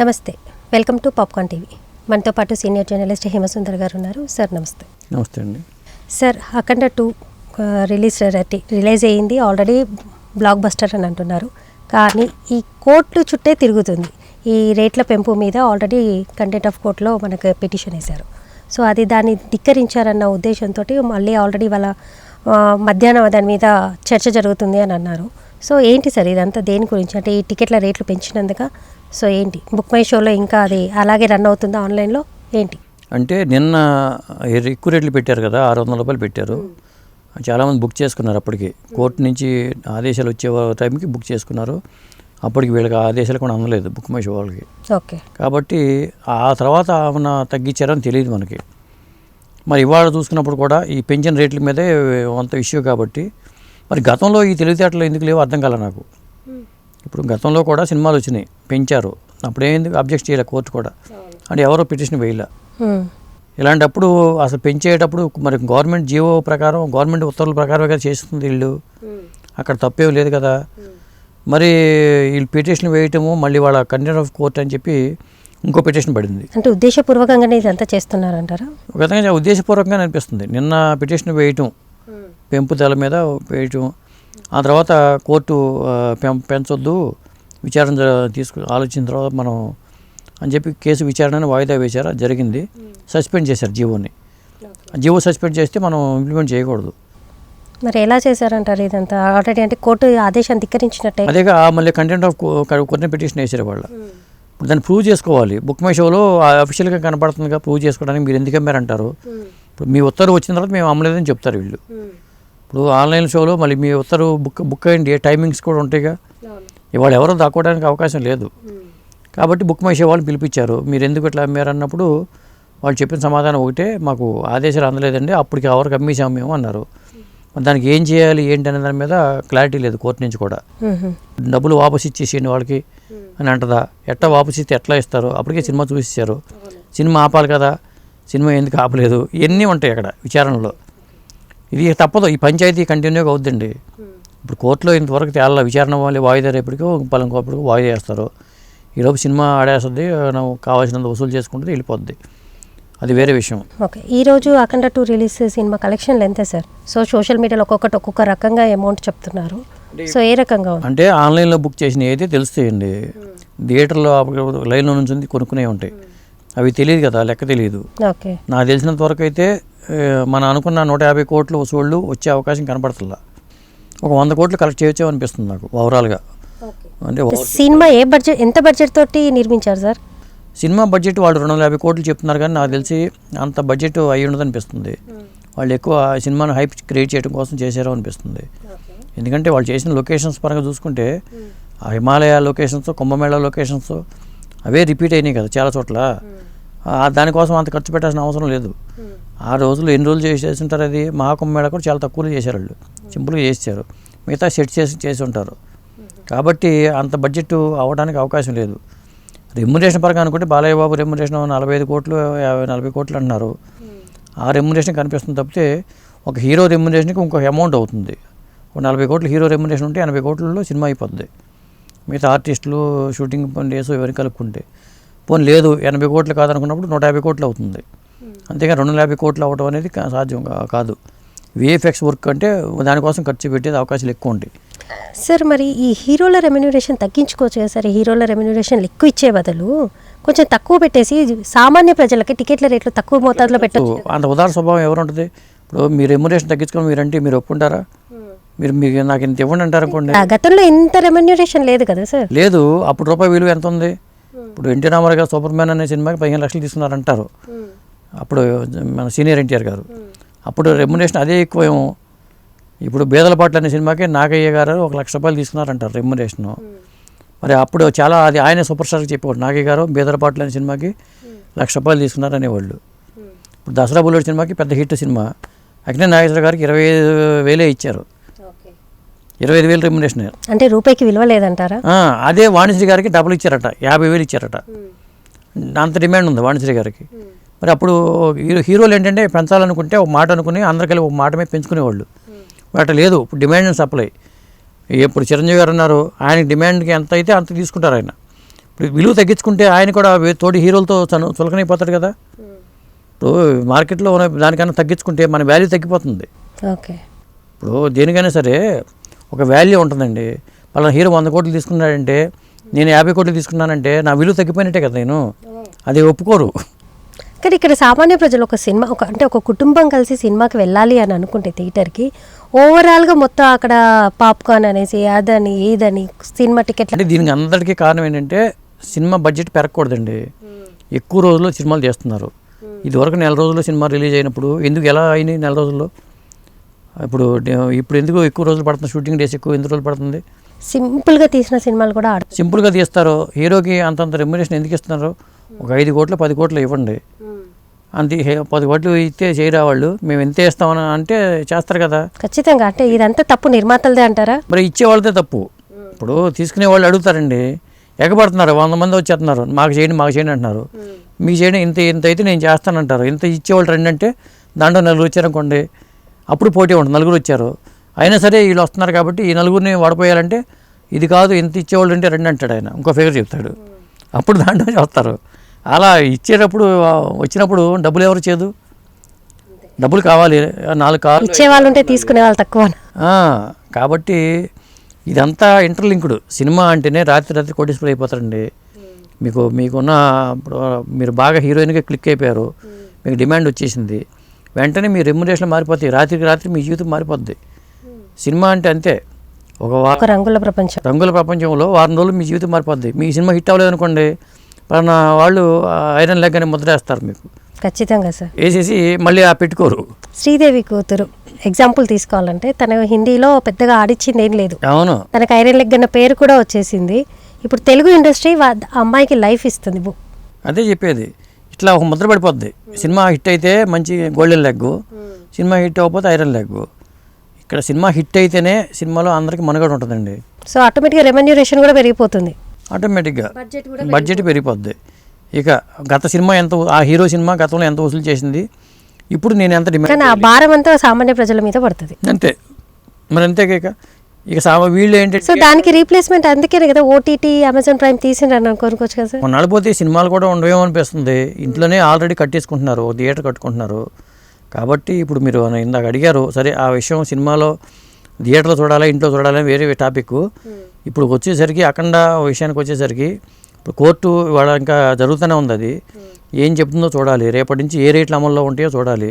నమస్తే. Welcome to Popcorn TV. మనతో పాటు సీనియర్ జర్నలిస్ట్ హేమసుందర్ గారు ఉన్నారు. సార్ నమస్తే. నమస్తే అండి. Sir Akhanda two release release అయ్యింది. ఆల్రెడీ బ్లాక్ బస్టర్ అని అంటున్నారు. కానీ ఈ కోర్టు చుట్టే తిరుగుతుంది. ఈ రేట్ల పెంపు మీద ఆల్రెడీ కంటెంట్ ఆఫ్ కోర్టులో మనకు పిటిషన్ వేశారు. సో అది దాన్ని ధిక్కరించారన్న ఉద్దేశంతో మళ్ళీ ఆల్రెడీ వాళ్ళ మధ్యాహ్నం దాని మీద చర్చ జరుగుతుంది అని అన్నారు. సో ఏంటి సార్ ఇదంతా? దేని గురించి? అంటే ఈ టికెట్ల రేట్లు పెంచినందుక సో ఏంటి? బుక్ మై షోలో ఇంకా అది అలాగే రన్ అవుతుందా ఆన్లైన్లో? ఏంటి? అంటే నిన్న ఎక్కువ రేట్లు పెట్టారు కదా ఆరు వందల రూపాయలు పెట్టారు. చాలామంది బుక్ చేసుకున్నారు అప్పటికి. కోర్టు నుంచి ఆదేశాలు వచ్చే టైంకి బుక్ చేసుకున్నారు. అప్పటికి వీళ్ళకి ఆదేశాలు కూడా అందలేదు బుక్ మై షో వాళ్ళకి. ఓకే. కాబట్టి ఆ తర్వాత ఏమన్నా తగ్గించారని తెలియదు మనకి. మరి ఇవాళ చూసుకున్నప్పుడు కూడా ఈ పెన్షన్ రేట్ల మీదే అంత ఇష్యూ కాబట్టి మరి గతంలో ఈ తెలివితేటలు ఎందుకు లేవో అర్థం కాలే నాకు. ఇప్పుడు గతంలో కూడా సినిమాలు వచ్చినాయి. పెంచారు. అప్పుడేంది అబ్జెక్ట్ చేయలే కోర్టు కూడా. అంటే ఎవరో పిటిషన్ వేయలే. ఇలాంటప్పుడు అసలు పెంచేటప్పుడు మరి గవర్నమెంట్ జీవో ప్రకారం గవర్నమెంట్ ఉత్తర్వుల ప్రకారం కదా చేస్తుంది వీళ్ళు. అక్కడ తప్పేం లేదు కదా. మరి వీళ్ళు పిటిషన్ వేయటము మళ్ళీ వాళ్ళ కంటెంట్ ఆఫ్ కోర్ట్ అని చెప్పి ఇంకో పిటిషన్ పడింది. అంటే ఉద్దేశపూర్వకంగానే ఇదంతా చేస్తున్నారంటారా? ఒక విధంగా ఉద్దేశపూర్వకంగా అనిపిస్తుంది. నిన్న పిటిషన్ వేయటం పెంపుదల మీద వేయటం ఆ తర్వాత కోర్టు పెంచొద్దు విచారణ తీసుకు ఆలోచించిన తర్వాత మనం అని చెప్పి కేసు విచారణను వాయిదా వేశారు? అది జరిగింది సస్పెండ్ చేశారు జీవోని. జీవో సస్పెండ్ చేస్తే మనం ఇంప్లిమెంట్ చేయకూడదు. మరి ఎలా చేశారంటారు ఇదంతా? ఆల్రెడీ అంటే కోర్టు ఆదేశాన్ని ధిక్కరించినట్టే. అదేగా ఆ మళ్ళీ కంటెంట్ ఆఫ్ కొన్ని పిటిషన్ వేసారు వాళ్ళ. ఇప్పుడు దాన్ని ప్రూవ్ చేసుకోవాలి. బుక్ మై షోలో అఫీషియల్గా కనపడుతుందిగా ప్రూవ్ చేసుకోవడానికి మీరు ఎందుకు అమ్మారంటారు? ఇప్పుడు మీ ఉత్తర్వు వచ్చిన తర్వాత మేము అమ్మలేదని చెప్తారు వీళ్ళు. ఇప్పుడు ఆన్లైన్ షోలో మళ్ళీ మీ ఉత్తర్వు బుక్ బుక్ అయ్యింది టైమింగ్స్ కూడా ఉంటాయిగా. ఇవాళ ఎవరో దాక్కోవడానికి అవకాశం లేదు. కాబట్టి బుక్ మై షో వాళ్ళు పిలిపించారు. మీరు ఎందుకు ఇట్లా అమ్మారు అన్నప్పుడు వాళ్ళు చెప్పిన సమాధానం ఒకటే మాకు ఆదేశాలు అందలేదండి అప్పటికి ఎవరికి అమ్మేసాము మేము అన్నారు. దానికి ఏం చేయాలి ఏంటి అనే దాని మీద క్లారిటీ లేదు కోర్టు నుంచి కూడా. డబ్బులు వాపస్ ఇచ్చేసేయండి వాళ్ళకి అని అంటదా? ఎట్లా వాపస్ ఇస్తే ఎట్లా ఇస్తారు? అప్పటికే సినిమా చూసిచ్చారు సినిమా ఆపాలి కదా సినిమా ఎందుకు ఆపలేదు? ఇవన్నీ ఉంటాయి అక్కడ విచారణలో. ఇది తప్పదు. ఈ పంచాయతీ కంటిన్యూగా అవుద్దండి. ఇప్పుడు కోర్టులో ఇంతవరకు తేళ్ళ విచారణ వాళ్ళు వాయిదా రేపటికో పలంకోపటికో వాయిదా వేస్తారు ఈలోపు సినిమా ఆడేస్తుంది కావాల్సినంత వసూలు చేసుకుంటుంది వెళ్ళిపోద్ది. అది వేరే విషయం. ఓకే. ఈ రోజు అఖండ టూ రిలీజ్ సినిమా కలెక్షన్లు ఎంత సార్? సో సోషల్ మీడియాలో ఒక్కొక్కటి ఒక్కొక్క రకంగా అమౌంట్ చెప్తున్నారు. సో ఏ రకంగా అంటే ఆన్లైన్లో బుక్ చేసిన అయితే తెలుస్తాయండి థియేటర్లో లైన్లో నుంచి ఉంది కొనుక్కునే ఉంటాయి. అవి తెలియదు కదా లెక్క తెలియదు. ఓకే. నాకు తెలిసినంత వరకు అయితే మనం అనుకున్న నూట యాభై కోట్లు వసూళ్ళు వచ్చే అవకాశం కనపడుతుందా ఒక వంద కోట్లు కలెక్ట్ చేయొచ్చు అనిపిస్తుంది నాకు ఓవరాల్గా. అంటే సినిమా ఏ బడ్జెట్ ఎంత బడ్జెట్ తోటి నిర్మించారు సార్? సినిమా బడ్జెట్ వాళ్ళు రెండు వందల యాభై కోట్లు చెప్తున్నారు కానీ నాకు తెలిసి అంత బడ్జెట్ అయి ఉండదు అనిపిస్తుంది వాళ్ళు ఎక్కువ ఆ సినిమాను హైప్ క్రియేట్ చేయడం కోసం చేశారో అనిపిస్తుంది. ఎందుకంటే వాళ్ళు చేసిన లొకేషన్స్ పరంగా చూసుకుంటే ఆ హిమాలయ లొకేషన్స్ కుంభమేళ లొకేషన్స్ అవే రిపీట్ అయినాయి కదా చాలా చోట్ల. దానికోసం అంత ఖర్చు పెట్టాల్సిన అవసరం లేదు. ఆ రోజులు ఎన్ని రోజులు చేసి చేస్తుంటారు అది? మహాకుంభమేళ కూడా చాలా తక్కువలో చేశారు వాళ్ళు. సింపుల్గా చేశారు మిగతా సెట్ చేసి చేసి ఉంటారు. కాబట్టి అంత బడ్జెట్ అవ్వడానికి అవకాశం లేదు. రెమ్యునేషన్ పరంగా అనుకుంటే బాలయ్య బాబు రెమ్యునేషన్ నలభై ఐదు కోట్లు యాభై నలభై కోట్లు అంటున్నారు. ఆ రెమ్యునేషన్ కనిపిస్తుంది తప్పితే ఒక హీరో రెమ్యునేషన్కి ఇంకొక అమౌంట్ అవుతుంది. ఒక నలభై కోట్లు హీరో రెమ్యునేషన్ ఉంటే ఎనభై కోట్లలో సినిమా అయిపోద్ది. మిగతా ఆర్టిస్టులు షూటింగ్ డేస్ ఎవరిని కలుపుకుంటే. పోనీ లేదు ఎనభై కోట్లు కాదనుకున్నప్పుడు నూట యాభై కోట్లు అవుతుంది. అంతేగా రెండు వందల యాభై కోట్లు అవ్వడం అనేది సాధ్యం కాదు. విఎఫ్ఎక్స్ వర్క్ అంటే దానికోసం ఖర్చు పెట్టేది అవకాశాలు ఎక్కువ ఉంటాయి. సార్ మరి ఈ హీరోల రెమ్యునరేషన్ తగ్గించుకోవచ్చు కదా సార్? హీరోల రెమ్యునరేషన్ ఎక్కువ ఇచ్చే బదులు కొంచెం తక్కువ పెట్టేసి సామాన్య ప్రజలకి టికెట్ల రేట్లు తక్కువ మోతాదులో పెట్టచ్చు అంత ఉదాహరణ స్వభావం ఎవరు ఉంటుంది? ఇప్పుడు మీరు రెమ్యునేషన్ తగ్గించుకొని మీరంటే మీరు ఒప్పుకుంటారా? మీరు మీకు నాకు ఇంత ఇవ్వండి అంటారు అనుకోండి. గతంలో ఇంత రెమ్యునరేషన్ లేదు కదా సార్? లేదు అప్పుడు రూపాయి విలువ ఎంత ఉంది? ఇప్పుడు ఎన్టీ రామారావు గారు సూపర్ మ్యాన్ అనే సినిమాకి పదిహేను లక్షలు తీసుకున్నారంటారు. అప్పుడు మన సీనియర్ ఎన్టీఆర్ గారు. అప్పుడు రెమ్యునేషన్ అదే ఎక్కువ ఏమో. ఇప్పుడు బేదల పాటలు అనే సినిమాకి నాగయ్య గారు ఒక లక్ష రూపాయలు తీసుకున్నారంటారు రెమ్యునేషన్ మరి అప్పుడు చాలా అది ఆయన సూపర్ స్టార్కి చెప్పేవాడు. నాగయ్య గారు బేదల పాటలు అనే సినిమాకి లక్ష రూపాయలు తీసుకున్నారు అనేవాళ్ళు ఇప్పుడు దసరా బుల్లెట్ సినిమాకి పెద్ద హిట్ సినిమా. అక్కినే నాగేశ్వర గారికి ఇరవై ఐదు వేలే ఇచ్చారు. ఇరవై ఐదు వేలు రెమ్యునేషన్ అంటే రూపాయికి విలువ లేదంటారా? అదే వాణిశ్రీ గారికి డబుల్ ఇచ్చారట యాభై వేలు ఇచ్చారట. అంత డిమాండ్ ఉంది వాణిశ్రీ గారికి. మరి అప్పుడు హీరో హీరోలు ఏంటంటే పెంచాలనుకుంటే ఒక మాట అనుకుని అందరు కలిపి ఒక మాట మీద పెంచుకునేవాళ్ళు. ఇప్పుడు అట్లా లేదు ఇప్పుడు డిమాండ్ అండ్ సప్లై ఇప్పుడు చిరంజీవి గారు ఉన్నారు ఆయన డిమాండ్కి ఎంత అయితే అంత తీసుకుంటారు ఆయన. ఇప్పుడు విలువ తగ్గించుకుంటే ఆయన కూడా తోటి హీరోలతో చను చులకనైపోతాడు కదా. ఇప్పుడు మార్కెట్లో ఉన్న దానికన్నా తగ్గించుకుంటే మన వాల్యూ తగ్గిపోతుంది. ఓకే. ఇప్పుడు దేనికైనా సరే ఒక వాల్యూ ఉంటుందండి. పలానా హీరో వంద కోట్లు తీసుకున్నాడంటే నేను యాభై కోట్లు తీసుకున్నానంటే నా విలువ తగ్గిపోయినట్టే కదా నేను. అది ఒప్పుకోరు. కానీ ఇక్కడ సామాన్య ప్రజలు ఒక సినిమా ఒక అంటే ఒక కుటుంబం కలిసి సినిమాకి వెళ్ళాలి అని అనుకుంటే థియేటర్కి ఓవరాల్గా మొత్తం అక్కడ పాప్కార్న్ అనేసి అదని ఇదని సినిమా టికెట్ అంటే దీనికి అందరికీ కారణం ఏంటంటే సినిమా బడ్జెట్ పెరగకూడదండి. ఎక్కువ రోజుల్లో సినిమాలు చేస్తున్నారు ఇదివరకు నెల రోజుల్లో సినిమా రిలీజ్ అయినప్పుడు ఎందుకు ఎలా అయినాయి నెల రోజుల్లో? ఇప్పుడు ఇప్పుడు ఎందుకు ఎక్కువ రోజులు పడుతుంది? షూటింగ్ డేస్ ఎక్కువ ఎందుకు రోజులు పడుతుంది? సింపుల్గా తీసిన సినిమాలు కూడా ఆడు సింపుల్గా తీస్తారు. హీరోకి అంతంత రెమ్యునేషన్ ఎందుకు ఇస్తున్నారు? ఒక ఐదు కోట్లు పది కోట్లు ఇవ్వండి. అంతే పది కోట్లు ఇస్తే చేయరా వాళ్ళు? మేము ఎంత ఇస్తామని అంటే చేస్తారు కదా. ఖచ్చితంగా అంటే ఇదంతా తప్పు నిర్మాతలదే అంటారా? మరి ఇచ్చే వాళ్ళదే తప్పు. ఇప్పుడు తీసుకునే వాళ్ళు అడుగుతారండి ఎగబడుతున్నారు వంద మంది వచ్చేస్తున్నారు మాకు చేయండి మాకు చేయండి అంటున్నారు. మీకు చేయండి ఇంత ఇంత అయితే నేను చేస్తానంటారు. ఇంత ఇచ్చేవాళ్ళు రండి అంటే దాంట్లో నలుగురు వచ్చారనుకోండి అప్పుడు పోటీ ఉంటుంది. నలుగురు వచ్చారు. అయినా సరే వీళ్ళు వస్తున్నారు కాబట్టి ఈ నలుగురిని వాడిపోయాలంటే ఇది కాదు ఇంత ఇచ్చేవాళ్ళు అంటే రండి అంటాడు ఆయన. ఇంకో ఫిగర్ చెప్తాడు. అప్పుడు దాంట్లో చేస్తారు అలా ఇచ్చేటప్పుడు వచ్చినప్పుడు డబ్బులు ఎవరు చేదు డబ్బులు కావాలి. నాలుగు కావాలి ఇచ్చే వాళ్ళు ఉంటే తీసుకునే వాళ్ళు తక్కువ. కాబట్టి ఇదంతా ఇంటర్లింక్డ్. సినిమా అంటేనే రాత్రి రాత్రి కోటేశ్వరం అయిపోతారండి. మీకు మీకున్న ఇప్పుడు మీరు బాగా హీరోయిన్గా క్లిక్ అయిపోయారు. మీకు డిమాండ్ వచ్చేసింది. వెంటనే మీ రెమ్యునేషన్ మారిపోతాయి. రాత్రికి రాత్రి మీ జీవితం మారిపోద్ది. సినిమా అంటే అంతే. ఒక రంగుల ప్రపంచం. రంగుల ప్రపంచంలో వారం రోజులు మీ జీవితం మారిపోద్ది. మీ సినిమా హిట్ అవ్వలేదు అనుకోండి పలానా వాళ్ళు ఐరన్ లెగ్ అని ముద్ర వేస్తారు మీకు. ఖచ్చితంగా సార్. వేసేసి మళ్ళీ ఆ పెట్టుకోరు. శ్రీదేవి కూతురు ఎగ్జాంపుల్ తీసుకోవాలంటే తను హిందీలో పెద్దగా ఆడిచ్చింది ఏం లేదు. అవును. తనకు ఐరన్ లెగ్ అన్న పేరు కూడా వచ్చేసింది. ఇప్పుడు తెలుగు ఇండస్ట్రీ అమ్మాయికి లైఫ్ ఇస్తుంది. అదే చెప్పేది. ఇట్లా ఒక ముద్ర పడిపోద్ది. సినిమా హిట్ అయితే మంచి గోల్డెన్ లెగ్. సినిమా హిట్ అవ్వకపోతే ఐరన్ లెగ్. ఇక్కడ సినిమా హిట్ అయితేనే సినిమాలో అందరికీ మనుగడ ఉంటుందండి. సో ఆటోమేటిక్గా రెమ్యూనరేషన్ కూడా పెరిగిపోతుంది. ఆటోమేటిక్గా బడ్జెట్ పెరిగిపోద్ది. ఇక గత సినిమా ఎంత ఆ హీరో సినిమా గతంలో ఎంత వసూలు చేసింది? ఇప్పుడు నేను ఎంత డిమాండ్ భారం అంతా సామాన్య ప్రజల మీద పడుతుంది. అంతే. మరి అంతే ఇక ఇక సా వీళ్ళు ఏంటంటే సో దానికి రీప్లేస్మెంట్ అందుకే కదా ఓటీటీ అమెజాన్ ప్రైమ్ తీసిండ్రు కొనుక్కోవచ్చు కదా సార్. కొన్నాళ్ళు పోతే సినిమాలు కూడా ఉండవేమో అనిపిస్తుంది ఇంట్లోనే ఆల్రెడీ కట్టేసుకుంటున్నారు ఓ థియేటర్ కట్టుకుంటున్నారు. కాబట్టి ఇప్పుడు మీరు ఇందాక అడిగారు సరే ఆ విషయం సినిమాలో థియేటర్లో చూడాలా ఇంట్లో చూడాలా వేరే టాపిక్. ఇప్పుడు వచ్చేసరికి అఖండ విషయానికి వచ్చేసరికి ఇప్పుడు కోర్టు ఇవాళ ఇంకా జరుగుతూనే ఉంది అది. ఏం చెప్తుందో చూడాలి. రేపటి నుంచి ఏ రేట్లు అమల్లో ఉంటాయో చూడాలి.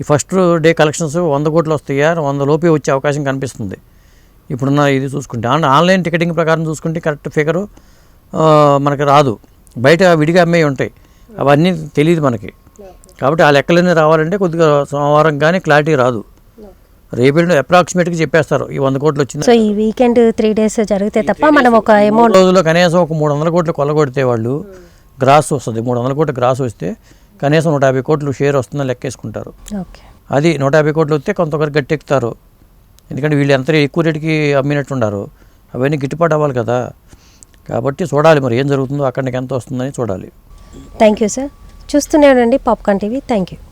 ఈ ఫస్ట్ డే కలెక్షన్స్ వంద కోట్లు వస్తాయా? వంద లోపే వచ్చే అవకాశం కనిపిస్తుంది. ఇప్పుడున్న ఇది చూసుకుంటే. ఆన్ ఆన్లైన్ టికెటింగ్ ప్రకారం చూసుకుంటే కరెక్ట్ ఫిగరు మనకి రాదు. బయట విడిగా అమ్మేవి ఉంటాయి. అవన్నీ తెలియదు మనకి. కాబట్టి ఆ లెక్కలన్నీ రావాలంటే కొద్దిగా సోమవారం కానీ క్లారిటీ రాదు. రేపు అప్రాక్సిమేట్గా చెప్పేస్తారు. ఈ వంద కోట్లు వచ్చింది సో ఈ వీకెండ్ త్రీ డేస్ జరిగితే తప్ప మనం ఒక అమౌంట్ రోజుల్లో కనీసం ఒక మూడు వందల కోట్లు కొల్లగొడితే వాళ్ళు గ్రాస్ వస్తుంది. మూడు వందల కోట్లు గ్రాస్ వస్తే కనీసం నూట యాభై కోట్లు షేర్ వస్తుందని లెక్కేసుకుంటారు. అది నూట యాభై కోట్లు వస్తే కొంతవరకు గట్టెక్కుతారు. ఎందుకంటే వీళ్ళు ఎంత ఎక్కువ రేటుకి అమ్మినట్టున్నారు అవన్నీ గిట్టుబాటు అవ్వాలి కదా. కాబట్టి చూడాలి మరి ఏం జరుగుతుందో అక్కడికి ఎంత వస్తుందని చూడాలి. థ్యాంక్ యూ సార్ చూస్తూనే ఉండండి పాప్కార్న్ టీవీ. Thank you